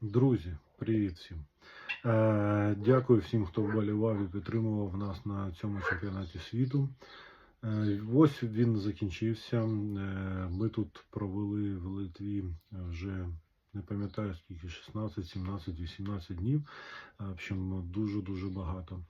Друзі, привіт всім. Е, дякую всім, хто вболівав і підтримував нас на цьому чемпіонаті світу. Е, ось він закінчився. Е, ми тут провели в Литві вже не пам'ятаю скільки 16, 17, 18 днів. Е, В общем, дуже-дуже багато.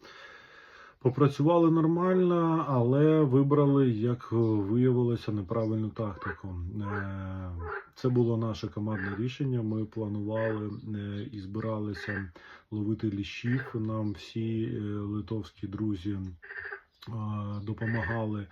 Попрацювали нормально, але вибрали, як виявилося, неправильну тактику. Е, Це було наше командне рішення. Ми планували е, і збиралися ловити ліщів. Нам всі е, литовські друзі е, допомагали,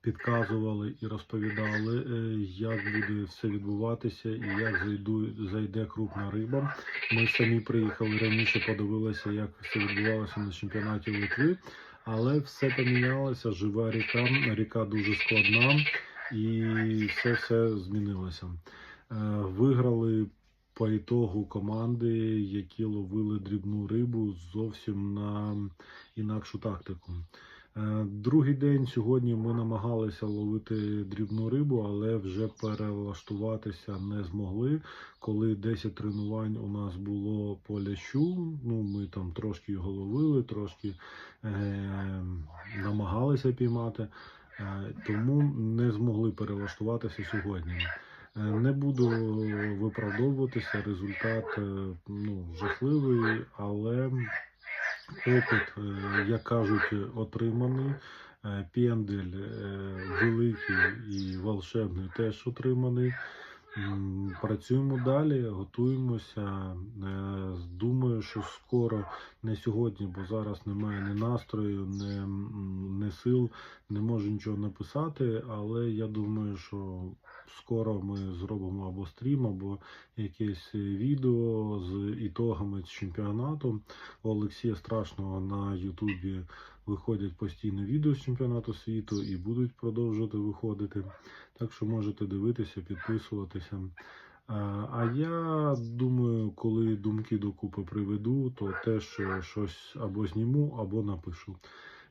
підказували і розповідали, е, як буде все відбуватися і як зайду, зайде крупна риба. Ми самі приїхали раніше, подивилися, як все відбувалося на чемпіонаті Литви. Але все помінялося, жива ріка, ріка дуже складна, і все все змінилося. Е, Виграли по ітогу команди, які ловили дрібну рибу зовсім на інакшу тактику. Е, Другий день сьогодні ми намагалися ловити дрібну рибу, але вже перелаштуватися не змогли. Коли 10 тренувань у нас було по лящу, ну ми там трошки його ловили, трошки е, намагалися піймати, е, тому не змогли перелаштуватися сьогодні. Е, Не буду виправдовуватися, результат е, ну, жахливий, але опит, е, як кажуть, отриманий. Е, Пендель е, великий і волшебний теж отриманий. Працюємо далі, готуємося. Е, Думаю, що скоро, не сьогодні, бо зараз немає ні настрою, ні, ні сил, не можу нічого написати, але я думаю, що скоро ми зробимо або стрім, або якесь відео з ітогами чемпіонату. У Олексія Страшного на Ютубі виходять постійно відео з чемпіонату світу і будуть продовжувати виходити. Так що можете дивитися, підписуватися. А а я думаю, коли думки докупи приведу, то теж щось або зніму, або напишу.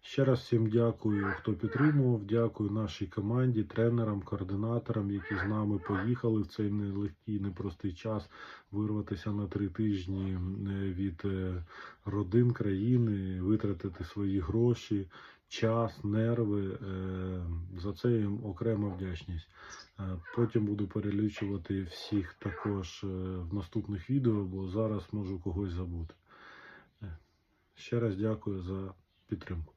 Ще раз всім дякую, хто підтримував. Дякую нашій команді, тренерам, координаторам, які з нами поїхали в цей нелегкий, непростий час вирватися на три тижні е, від е, родин країни, витратити свої гроші, час, нерви. Е, За це їм окрема вдячність. Потім буду перелічувати всіх також в наступних відео, бо зараз можу когось забути. Ще раз дякую за підтримку.